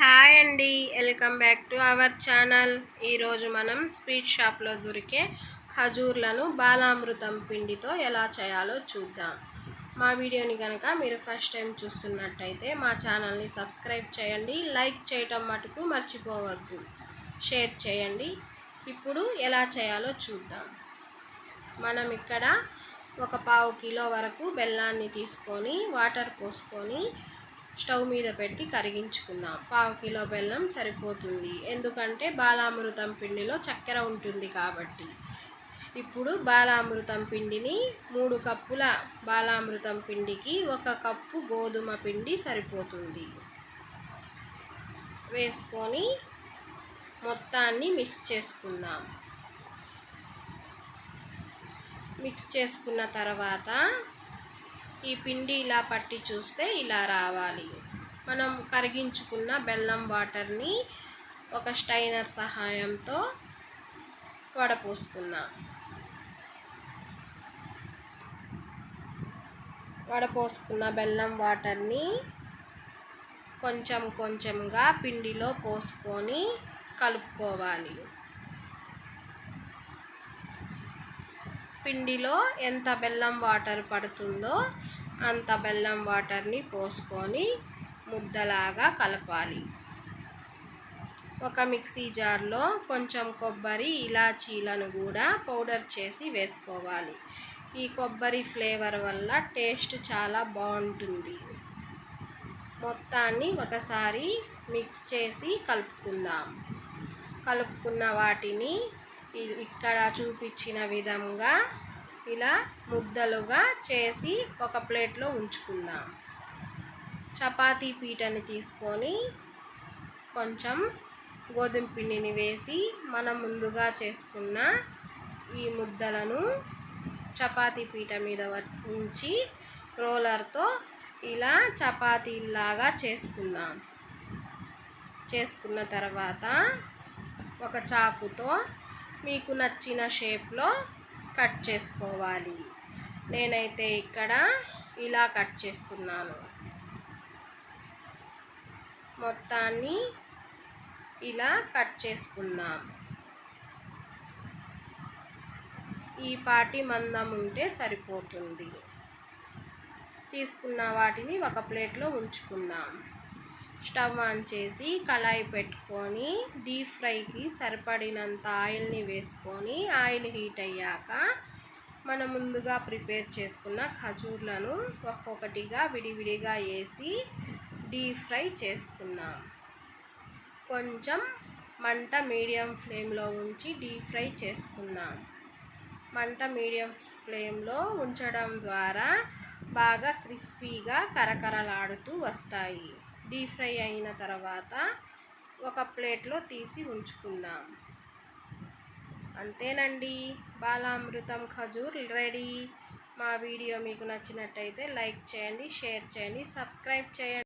Hi అండి. Welcome back to our channel. ఈరోజు మనం స్వీట్ షాప్లో దొరికే ఖజూర్లను బాలామృతం పిండితో ఎలా చేయాలో చూద్దాం. మా వీడియోని కనుక మీరు ఫస్ట్ టైం చూస్తున్నట్టయితే మా ఛానల్ని సబ్స్క్రైబ్ చేయండి. లైక్ చేయటం మటుకు మర్చిపోవద్దు. షేర్ చేయండి. ఇప్పుడు ఎలా చేయాలో చూద్దాం. మనం ఇక్కడ ఒక పావు కిలో వరకు బెల్లాన్ని తీసుకొని వాటర్ పోసుకొని స్టవ్ మీద పెట్టి కరిగించుకుందాం. పావు కిలో బెల్లం సరిపోతుంది. ఎందుకంటే బాలామృతం పిండిలో చక్కెర ఉంటుంది కాబట్టి. ఇప్పుడు బాలామృతం పిండిని మూడు కప్పుల బాలామృతం పిండికి ఒక కప్పు గోధుమ పిండి సరిపోతుంది. వేసుకొని మొత్తాన్ని మిక్స్ చేసుకుందాం. మిక్స్ చేసుకున్న తర్వాత ఈ పిండి ఇలా పట్టి చూస్తే ఇలా రావాలి. మనం కరిగించుకున్న బెల్లం వాటర్ని ఒక స్టైనర్ సహాయంతో వడపోసుకుందాం. వడపోసుకున్న బెల్లం వాటర్ని కొంచెం కొంచెంగా పిండిలో పోసుకొని కలుపుకోవాలి. పిండిలో ఎంత బెల్లం వాటర్ పడుతుందో అంత బెల్లం వాటర్ని పోసుకొని ముద్దలాగా కలపాలి. ఒక మిక్సీ జార్లో కొంచెం కొబ్బరి ఇలాచీలను కూడా పౌడర్ చేసి వేసుకోవాలి. ఈ కొబ్బరి ఫ్లేవర్ వల్ల టేస్ట్ చాలా బాగుంటుంది. మొత్తాన్ని ఒకసారి మిక్స్ చేసి కలుపుకుందాం. కలుపుకున్న వాటిని ఇక్కడ చూపించిన విధంగా ఇలా ముద్దలుగా చేసి ఒక ప్లేట్లో ఉంచుకుందాం. చపాతీ పీటని తీసుకొని కొంచెం గోధుమ పిండిని వేసి మనం ముందుగా చేసుకున్న ఈ ముద్దలను చపాతీ పీట మీద ఉంచి రోలర్తో ఇలా చపాతీలాగా చేసుకుందాం. చేసుకున్న తర్వాత ఒక చాకుతో మీకు నచ్చిన షేప్లో కట్ చేసుకోవాలి. నేనైతే ఇక్కడ ఇలా కట్ చేస్తున్నాను. మొత్తాన్ని ఇలా కట్ చేసుకుందాం. ఈ పాటి మందం ఉంటే సరిపోతుంది. తీసుకున్న వాటిని ఒక ప్లేట్లో ఉంచుకుందాం. స్టవ్ ఆన్ చేసి కళాయి పెట్టుకొని డీప్ ఫ్రైకి సరిపడినంత ఆయిల్ని వేసుకొని ఆయిల్ హీట్ అయ్యాక మనం ముందుగా ప్రిపేర్ చేసుకున్న ఖజూర్లను ఒక్కొక్కటిగా విడివిడిగా వేసి డీప్ ఫ్రై చేసుకున్నాం కొంచెం మంట మీడియం ఫ్లేమ్లో ఉంచి డీప్ ఫ్రై చేసుకున్నాం మంట మీడియం ఫ్లేమ్లో ఉంచడం ద్వారా బాగా క్రిస్పీగా కరకరలాడుతూ వస్తాయి. డీప్ ఫ్రై అయిన తర్వాత ఒక ప్లేట్లో తీసి ఉంచుకుందాం. అంతేనండి. బాలామృతం ఖజూర్ రెడీ. మా వీడియో మీకు నచ్చినట్టయితే లైక్ చేయండి షేర్ చేయండి సబ్స్క్రైబ్ చేయండి.